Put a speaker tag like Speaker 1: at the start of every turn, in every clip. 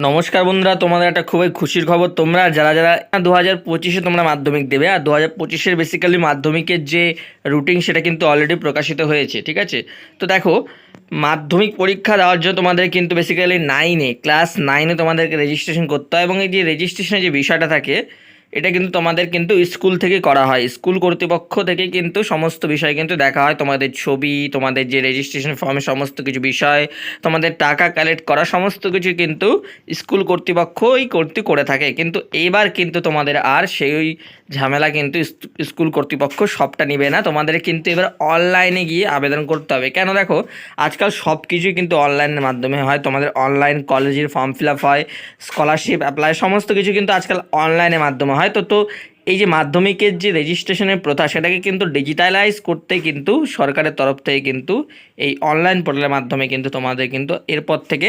Speaker 1: নমস্কার বন্ধুরা, তোমাদের একটা খুবই খুশির খবর। তোমরা যারা যারা দু হাজার পঁচিশে তোমরা মাধ্যমিক দেবে, আর দু হাজার পঁচিশের বেসিক্যালি মাধ্যমিকের যে রুটিন সেটা কিন্তু অলরেডি প্রকাশিত হয়েছে, ঠিক আছে? তো দেখো, মাধ্যমিক পরীক্ষা দেওয়ার জন্য তোমাদের কিন্তু বেসিক্যালি নাইনে ক্লাস নাইনে তোমাদেরকে রেজিস্ট্রেশন করতে হয় এবং এই যে রেজিস্ট্রেশনের যে বিষয়টা থাকে এটা কিন্তু তোমাদের কিন্তু স্কুল থেকে করা হয়। স্কুল কর্তৃপক্ষ থেকে কিন্তু সমস্ত বিষয় কিন্তু দেখা হয়। তোমাদের ছবি, তোমাদের যে রেজিস্ট্রেশন ফর্মে সমস্ত কিছু বিষয়, তোমাদের টাকা কালেক্ট করা সমস্ত কিছু কিন্তু স্কুল কর্তৃপক্ষই কর্তৃ, করে থাকে। কিন্তু এবার কিন্তু তোমাদের আর সেই ঝামেলা কিন্তু স্কুল কর্তৃপক্ষ সবটা নিবে না। তোমাদের কিন্তু এবার অনলাইনে গিয়ে আবেদন করতে হবে। কেন দেখো, আজকাল সব কিছুই কিন্তু অনলাইনের মাধ্যমে হয়। তোমাদের অনলাইন কলেজের ফর্ম ফিল আপ হয় স্কলারশিপ অ্যাপ্লাই সমস্ত কিছু কিন্তু আজকাল অনলাইনের মাধ্যমে হয়। তো তো এই যে মাধ্যমিকের যে রেজিস্ট্রেশনের প্রথা, সেটাকে কিন্তু ডিজিটালাইজ করতে কিন্তু সরকারের তরফ থেকে কিন্তু এই অনলাইন পোর্টালের মাধ্যমে কিন্তু তোমাদের কিন্তু এরপর থেকে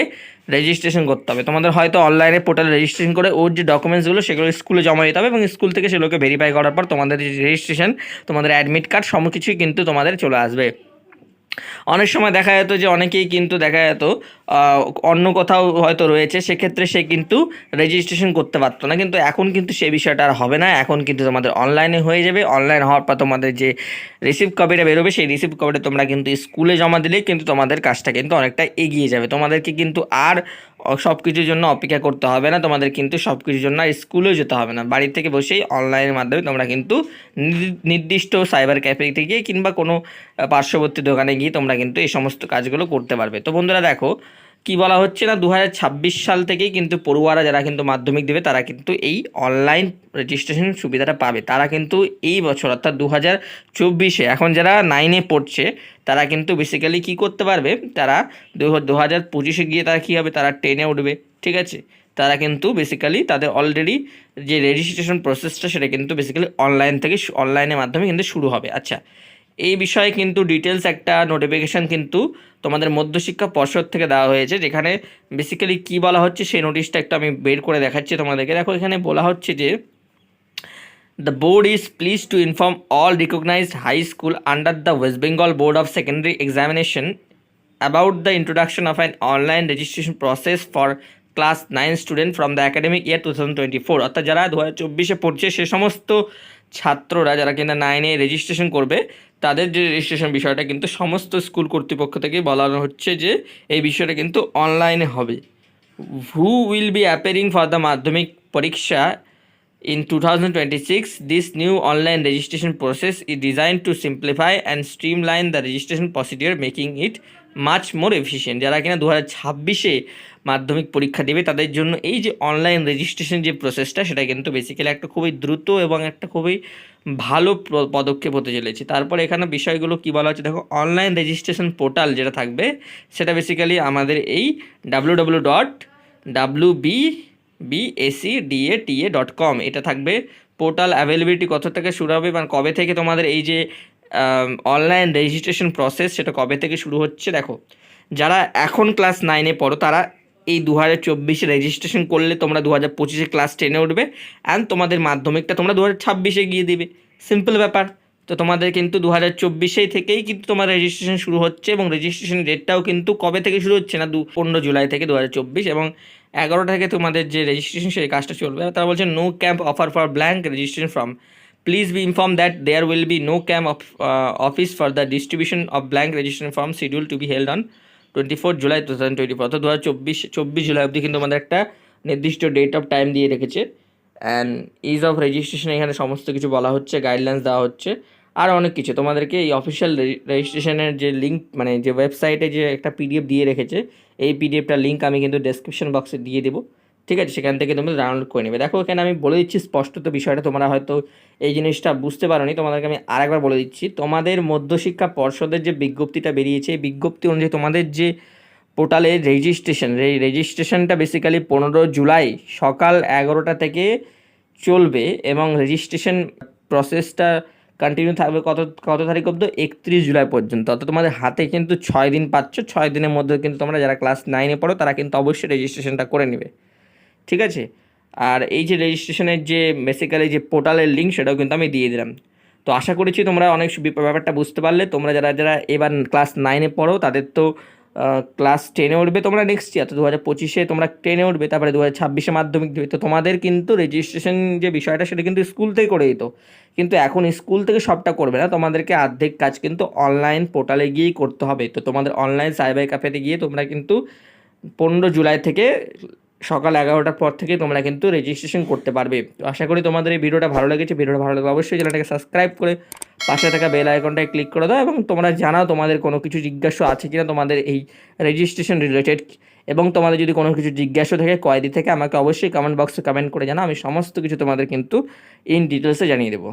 Speaker 1: রেজিস্ট্রেশন করতে হবে। তোমাদের হয়তো অনলাইনে পোর্টালে রেজিস্ট্রেশন করে ওর যে ডকুমেন্টসগুলো সেগুলো স্কুলে জমা দিতে হবে এবং স্কুল থেকে সেগুলোকে ভেরিফাই করার পর তোমাদের যে রেজিস্ট্রেশন তোমাদের অ্যাডমিট কার্ড সব কিছুই কিন্তু তোমাদের চলে আসবে। অনেক সময় দেখা যেত যে, অনেকেই কিন্তু দেখা যেত অন্য কোথাও হয়তো রয়েছে, সেক্ষেত্রে সে কিন্তু রেজিস্ট্রেশন করতে পারতো না। কিন্তু এখন কিন্তু সে বিষয়টা আর হবে না। এখন কিন্তু তোমাদের অনলাইনে হয়ে যাবে। অনলাইন হওয়ার পর তোমাদের যে রিসিভ কপিটা বেরোবে, সেই রিসিভ কপিটা তোমরা কিন্তু স্কুলে জমা দিলেই কিন্তু তোমাদের কাজটা কিন্তু অনেকটা এগিয়ে যাবে। তোমাদেরকে কিন্তু আর সব কিছুর জন্য অপেক্ষা করতে হবে না। তোমাদের কিন্তু সব কিছুর জন্য স্কুলেও যেতে হবে না। বাড়ি থেকে বসেই অনলাইনের মাধ্যমে তোমরা কিন্তু নির্দি- নির্দিষ্ট সাইবার ক্যাফে থেকে কিংবা কোনো পার্শ্ববর্তী দোকানে গিয়ে তোমরা কিন্তু এই সমস্ত কাজগুলো করতে পারবে। তো বন্ধুরা দেখো কি বলা হচ্ছে না দু হাজার ছাব্বিশ সাল থেকেই কিন্তু পড়ুয়ারা যারা কিন্তু মাধ্যমিক দেবে, তারা কিন্তু এই অনলাইন রেজিস্ট্রেশন সুবিধাটা পাবে। তারা কিন্তু এই বছর অর্থাৎ দু হাজার চব্বিশে, এখন যারা নাইনে পড়ছে, তারা কিন্তু বেসিক্যালি কি করতে পারবে? তারা দু হাজার পঁচিশে গিয়ে তারা কী হবে? তারা টেনে উঠবে, ঠিক আছে? তারা কিন্তু বেসিক্যালি তাদের অলরেডি যে রেজিস্ট্রেশন প্রসেসটা সেটা কিন্তু বেসিক্যালি অনলাইন থেকে অনলাইনের মাধ্যমে কিন্তু শুরু হবে। আচ্ছা এই বিষয়ে কিন্তু ডিটেলস একটা নোটিফিকেশান কিন্তু তোমাদের মধ্যশিক্ষা পর্ষদ থেকে দেওয়া হয়েছে, যেখানে বেসিক্যালি কি বলা হচ্ছে সেই নোটিশটা একটা আমি বের করে দেখাচ্ছি তোমাদেরকে। দেখো, এখানে বলা হচ্ছে যে the board is please to inform all recognised high school under the West Bengal board of secondary examination about the introduction of an online registration process for class nine student from the academic year two thousand twenty four অর্থাৎ যারা দু হাজার চব্বিশে পড়ছে, সে সমস্ত ছাত্ররা, যারা কিনা নাইনে রেজিস্ট্রেশন করবে তাদের যে রেজিস্ট্রেশন বিষয়টা কিন্তু সমস্ত স্কুল কর্তৃপক্ষ থেকেই বলানো হচ্ছে যে এই বিষয়টা কিন্তু অনলাইনে হবে who will be appearing for the Madhyamik পরীক্ষা in In 2026, this new online registration process is designed to simplify and streamline the registration procedure, making it much more efficient. যারা কিনা দু হাজার ছাব্বিশে মাধ্যমিক পরীক্ষা দেবে তাদের জন্য এই যে অনলাইন রেজিস্ট্রেশন যে প্রসেসটা সেটা কিন্তু বেসিক্যালি একটা খুবই দ্রুত এবং একটা খুবই ভালো পদক্ষেপ হতে চলেছে। তারপর এখানে বিষয়গুলো কি বলা হচ্ছে? দেখো অনলাইন রেজিস্ট্রেশন পোর্টাল যেটা থাকবে, সেটা বেসিক্যালি আমাদের এই W W dot W B BSE D A T A dot com এটা থাকবে। পোর্টাল অ্যাভেলেবিলিটি কত থেকে শুরু হবে মানে কবে থেকে তোমাদের এই যে অনলাইন রেজিস্ট্রেশন প্রসেস সেটা কবে থেকে শুরু হচ্ছে, দেখো। যারা এখন ক্লাস নাইনে পড়ো, তারা এই দু হাজার চব্বিশে রেজিস্ট্রেশন করলে তোমরা দু হাজার পঁচিশে ক্লাস টেনে উঠবে অ্যান্ড তোমাদের মাধ্যমিকটা তোমরা দু হাজার ছাব্বিশে গিয়ে দিবে। সিম্পল ব্যাপার। তো তোমাদের কিন্তু দু হাজার চব্বিশেই থেকেই কিন্তু তোমার রেজিস্ট্রেশন শুরু হচ্ছে এবং রেজিস্ট্রেশন ডেটটাও কিন্তু কবে থেকে শুরু হচ্ছে না, দু পনেরো জুলাই থেকে দু হাজার চব্বিশ এবং এগারোটা থেকে তোমাদের যে রেজিস্ট্রেশন সেই কাজটা চলবে। তারা বলছে no camp offer for blank registration form please be inform that there will be no camp of office for the distribution of blank registration form schedule to be held on twenty four July two thousand twenty four অর্থাৎ দু হাজার চব্বিশ চব্বিশ জুলাই অবধি কিন্তু আমাদের একটা নির্দিষ্ট ডেট অফ টাইম দিয়ে রেখেছে। অ্যান্ড ইজ অফ রেজিস্ট্রেশন এখানে সমস্ত কিছু বলা হচ্ছে গাইডলাইন্স দেওয়া হচ্ছে, আর অনেক কিছু। তোমাদেরকে এই অফিসিয়াল রেজিস্ট্রেশনের যে লিঙ্ক মানে যে ওয়েবসাইটে যে একটা পিডিএফ দিয়ে রেখেছে, এই পিডিএফটার লিঙ্ক আমি কিন্তু ডেসক্রিপশন বক্সে দিয়ে দেবো। ঠিক আছে, সেখান থেকে তুমি ডাউনলোড করে নেবে। দেখো, এখানে আমি বলে দিচ্ছি স্পষ্টত বিষয়টা, তোমরা হয়তো এই জিনিসটা বুঝতে পারোনি। তোমাদেরকে আমি আরেকবার বলে দিচ্ছি, তোমাদের মধ্যশিক্ষা পর্ষদের যে বিজ্ঞপ্তিটা বেরিয়েছে, এই বিজ্ঞপ্তি অনুযায়ী তোমাদের যে পোর্টালে রেজিস্ট্রেশন এই রেজিস্ট্রেশনটা বেসিক্যালি পনেরো জুলাই সকাল এগারোটা থেকে চলবে এবং রেজিস্ট্রেশন প্রসেসটা কন্টিনিউ থাকবে কত কত তারিখ অব্দি একত্রিশ জুলাই পর্যন্ত। অর্থাৎ তোমাদের হাতে কিন্তু ছয় দিন পাচ্ছ, ছয় দিনের মধ্যে কিন্তু তোমরা যারা ক্লাস নাইনে পড়ো, তারা কিন্তু অবশ্যই রেজিস্ট্রেশনটা করে নেবে। ঠিক আছে? আর এই যে রেজিস্ট্রেশনের যে বেসিক্যালি যে পোর্টালের লিঙ্ক সেটাও কিন্তু আমি দিয়ে দিলাম। তো আশা করেছি তোমরা অনেক ব্যাপারটা বুঝতে পারলে। তোমরা যারা যারা এবার ক্লাস নাইনে পড়ো, তাদের তো ক্লাস টেনে উঠবে তোমরা নেক্সট ইয়ার তো দু হাজার পঁচিশে তোমরা টেনে উঠবে, তারপরে দু হাজার ছাব্বিশে মাধ্যমিক দেবে। তো তোমাদের কিন্তু রেজিস্ট্রেশন যে বিষয়টা, সেটা কিন্তু স্কুল থেকে করে দিত। কিন্তু এখন স্কুল থেকে সবটা করবে না। তোমাদেরকে আর্ধেক কাজ কিন্তু অনলাইন পোর্টালে গিয়েই করতে হবে। তো তোমাদের অনলাইন সাইবার ক্যাফেতে গিয়ে তোমরা কিন্তু পনেরো জুলাই থেকে সকাল এগারোটার পর থেকে তোমরা কিন্তু রেজিস্ট্রেশন করতে পারবে। তো আশা করি তোমাদের এই ভিডিওটা ভালো লেগেছে। ভিডিওটা ভালো লাগলে অবশ্যই চ্যানেলটাকে সাবস্ক্রাইব করে পাশে থাকা বেল আইকনটায় ক্লিক করে দাও এবং তোমরা জানাও তোমাদের কোনো কিছু জিজ্ঞাসা আছে কিনা তোমাদের এই রেজিস্ট্রেশন রিলেটেড এবং তোমাদের যদি কোনো কিছু জিজ্ঞাসা থাকে কয়েদি থেকে, আমাকে অবশ্যই কমেন্ট বক্সে কমেন্ট করে জানাও। আমি সমস্ত কিছু তোমাদের কিন্তু ইন ডিটেলসে জানিয়ে দেবো।